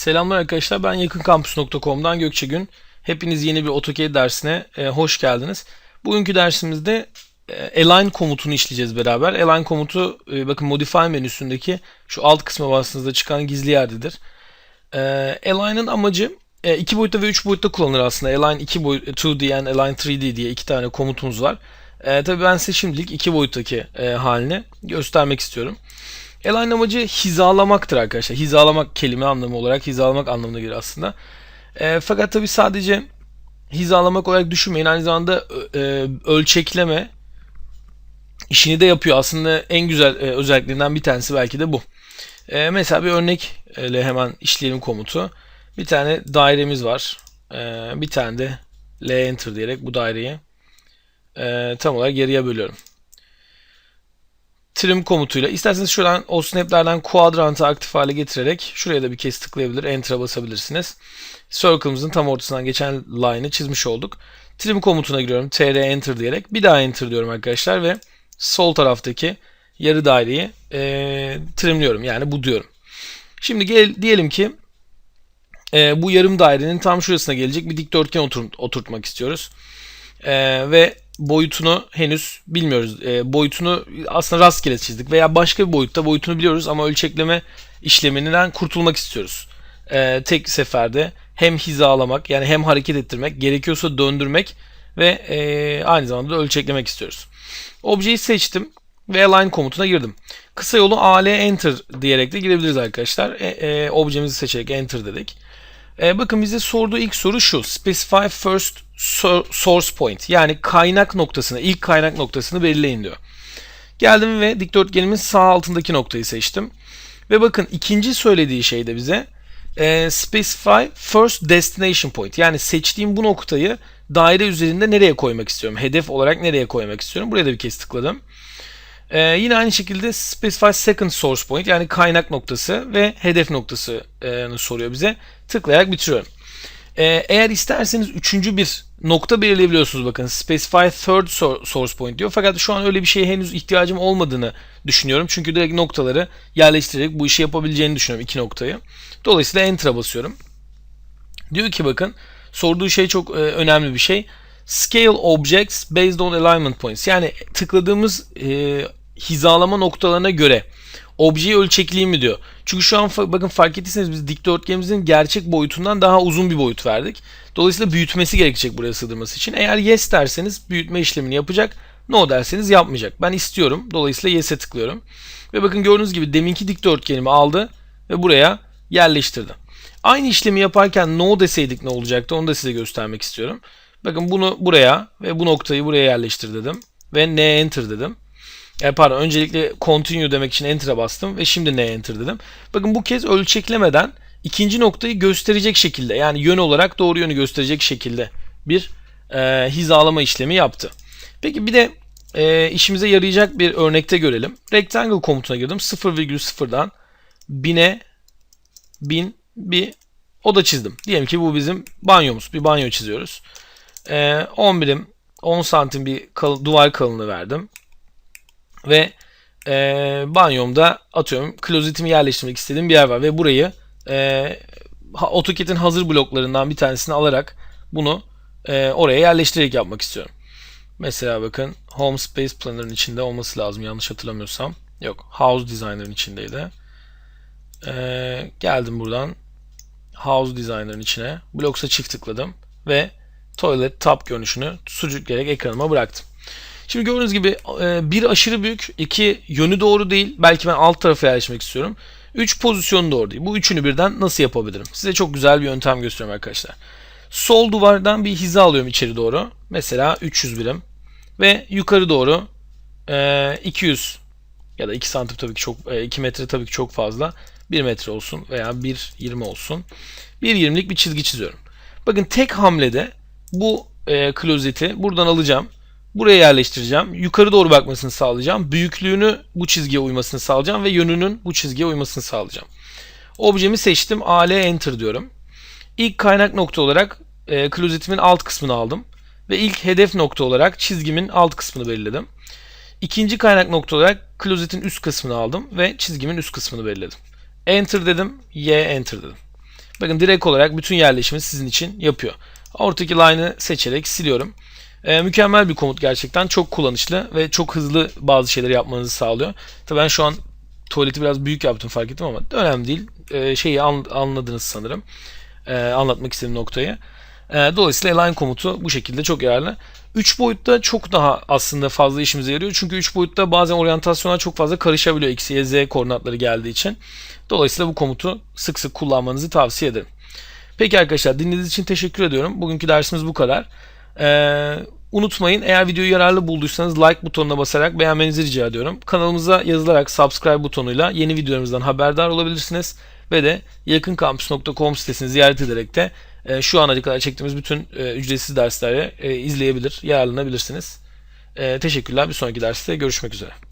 Selamlar arkadaşlar. Ben yakınkampüs.com'dan Gökçe Gün. Hepiniz yeni bir AutoCAD dersine e, hoş geldiniz. Bugünkü dersimizde e, align komutunu işleyeceğiz beraber. Align komutu e, bakın modify menüsündeki şu alt kısma bastığınızda çıkan gizli yerdedir. E, align'ın amacı e, iki boyutta ve üç boyutta kullanılır aslında. Align 2 boyut 2D and Align 3D diye iki tane komutumuz var. E, tabii ben size şimdilik iki boyuttaki e, halini göstermek istiyorum. Align amacı hizalamaktır arkadaşlar. Hizalamak kelime anlamı olarak hizalamak anlamına gelir aslında. E, fakat tabi sadece hizalamak olarak düşünmeyin. Aynı zamanda e, ölçekleme işini de yapıyor. Aslında en güzel e, özelliklerinden bir tanesi belki de bu. E, mesela bir örnekle hemen işleyelim komutu. Bir tane dairemiz var. E, bir tane de L enter diyerek bu daireyi e, tam olarak yarıya bölüyorum trim komutuyla isterseniz şuradan o snaplerden quadrant'ı aktif hale getirerek şuraya da bir kez tıklayabilir, enter'a basabilirsiniz. Circle'ımızın tam ortasından geçen line'ı çizmiş olduk. Trim komutuna giriyorum. tr enter diyerek bir daha enter diyorum arkadaşlar ve sol taraftaki yarı daireyi e, trimliyorum. Yani bu diyorum. Şimdi gel, diyelim ki e, bu yarım dairenin tam şurasına gelecek bir dikdörtgen oturt, oturtmak istiyoruz. E, ve boyutunu henüz bilmiyoruz. E, boyutunu aslında rastgele çizdik veya başka bir boyutta boyutunu biliyoruz ama ölçekleme işleminden kurtulmak istiyoruz. E, tek seferde hem hizalamak yani hem hareket ettirmek gerekiyorsa döndürmek ve e, aynı zamanda da ölçeklemek istiyoruz. Objeyi seçtim ve align komutuna girdim. Kısa yolu AL enter diyerek de girebiliriz arkadaşlar. E, e, objemizi seçerek enter dedik. E, bakın bize sorduğu ilk soru şu. Specify first source point. Yani kaynak noktasını, ilk kaynak noktasını belirleyin diyor. Geldim ve dikdörtgenimin sağ altındaki noktayı seçtim. Ve bakın ikinci söylediği şey de bize e, specify first destination point. Yani seçtiğim bu noktayı daire üzerinde nereye koymak istiyorum? Hedef olarak nereye koymak istiyorum? Buraya da bir kez tıkladım. Ee, yine aynı şekilde specify second source point yani kaynak noktası ve hedef noktası e, soruyor bize. Tıklayarak bitiriyorum. Ee, eğer isterseniz üçüncü bir nokta belirleyebiliyorsunuz bakın. Specify third source point diyor. Fakat şu an öyle bir şeye henüz ihtiyacım olmadığını düşünüyorum. Çünkü direkt noktaları yerleştirerek bu işi yapabileceğini düşünüyorum iki noktayı. Dolayısıyla enter'a basıyorum. Diyor ki bakın sorduğu şey çok e, önemli bir şey. Scale objects based on alignment points. Yani tıkladığımız e, hizalama noktalarına göre objeyi ölçekleyeyim mi diyor. Çünkü şu an bakın fark ettiyseniz biz dikdörtgenimizin gerçek boyutundan daha uzun bir boyut verdik. Dolayısıyla büyütmesi gerekecek buraya sığdırması için. Eğer yes derseniz büyütme işlemini yapacak. No derseniz yapmayacak. Ben istiyorum. Dolayısıyla yes'e tıklıyorum. Ve bakın gördüğünüz gibi deminki dikdörtgenimi aldı ve buraya yerleştirdi. Aynı işlemi yaparken no deseydik ne olacaktı onu da size göstermek istiyorum. Bakın bunu buraya ve bu noktayı buraya yerleştir dedim. Ve ne enter dedim. E, pardon öncelikle continue demek için enter'a bastım ve şimdi ne enter dedim. Bakın bu kez ölçeklemeden ikinci noktayı gösterecek şekilde yani yön olarak doğru yönü gösterecek şekilde bir e, hizalama işlemi yaptı. Peki bir de e, işimize yarayacak bir örnekte görelim. Rectangle komutuna girdim. 0,0'dan 1000'e 1000 bir oda çizdim. Diyelim ki bu bizim banyomuz. Bir banyo çiziyoruz. E, 10 birim 10 santim bir kal duvar kalınlığı verdim. Ve e, banyomda atıyorum klozetimi yerleştirmek istediğim bir yer var. Ve burayı e, AutoCAD'in hazır bloklarından bir tanesini alarak bunu e, oraya yerleştirerek yapmak istiyorum. Mesela bakın Home Space Planner'ın içinde olması lazım yanlış hatırlamıyorsam. Yok House Designer'ın içindeydi. E, geldim buradan House Designer'ın içine. Blocks'a çift tıkladım ve Toilet Tab görünüşünü sürükleyerek ekranıma bıraktım. Şimdi gördüğünüz gibi e, bir aşırı büyük, iki yönü doğru değil. Belki ben alt tarafa yerleşmek istiyorum. Üç pozisyonu doğru değil. Bu üçünü birden nasıl yapabilirim? Size çok güzel bir yöntem gösteriyorum arkadaşlar. Sol duvardan bir hiza alıyorum içeri doğru. Mesela 300 birim. Ve yukarı doğru 200 ya da 2 santim tabii ki çok 2 metre tabii ki çok fazla. 1 metre olsun veya 1.20 olsun. 1.20'lik bir çizgi çiziyorum. Bakın tek hamlede bu e, klozeti buradan alacağım. Buraya yerleştireceğim. Yukarı doğru bakmasını sağlayacağım. Büyüklüğünü bu çizgiye uymasını sağlayacağım ve yönünün bu çizgiye uymasını sağlayacağım. Objemi seçtim. AL Enter diyorum. İlk kaynak nokta olarak e, klozetimin alt kısmını aldım. Ve ilk hedef nokta olarak çizgimin alt kısmını belirledim. İkinci kaynak nokta olarak klozetin üst kısmını aldım ve çizgimin üst kısmını belirledim. Enter dedim. Y Enter dedim. Bakın direkt olarak bütün yerleşimi sizin için yapıyor. Ortadaki line'ı seçerek siliyorum. Ee, mükemmel bir komut gerçekten. Çok kullanışlı ve çok hızlı bazı şeyleri yapmanızı sağlıyor. Tabii ben şu an tuvaleti biraz büyük yaptım fark ettim ama önemli değil. Ee, şeyi an- anladınız sanırım. Ee, anlatmak istediğim noktayı. Ee, dolayısıyla align komutu bu şekilde çok yararlı. 3 boyutta çok daha aslında fazla işimize yarıyor. Çünkü 3 boyutta bazen oryantasyonlar çok fazla karışabiliyor. X, Y, Z koordinatları geldiği için. Dolayısıyla bu komutu sık sık kullanmanızı tavsiye ederim. Peki arkadaşlar dinlediğiniz için teşekkür ediyorum. Bugünkü dersimiz bu kadar. Ee, unutmayın eğer videoyu yararlı bulduysanız like butonuna basarak beğenmenizi rica ediyorum. Kanalımıza yazılarak subscribe butonuyla yeni videolarımızdan haberdar olabilirsiniz. Ve de yakınkampüs.com sitesini ziyaret ederek de e, şu ana kadar çektiğimiz bütün e, ücretsiz dersleri e, izleyebilir, yararlanabilirsiniz. E, teşekkürler. Bir sonraki derste görüşmek üzere.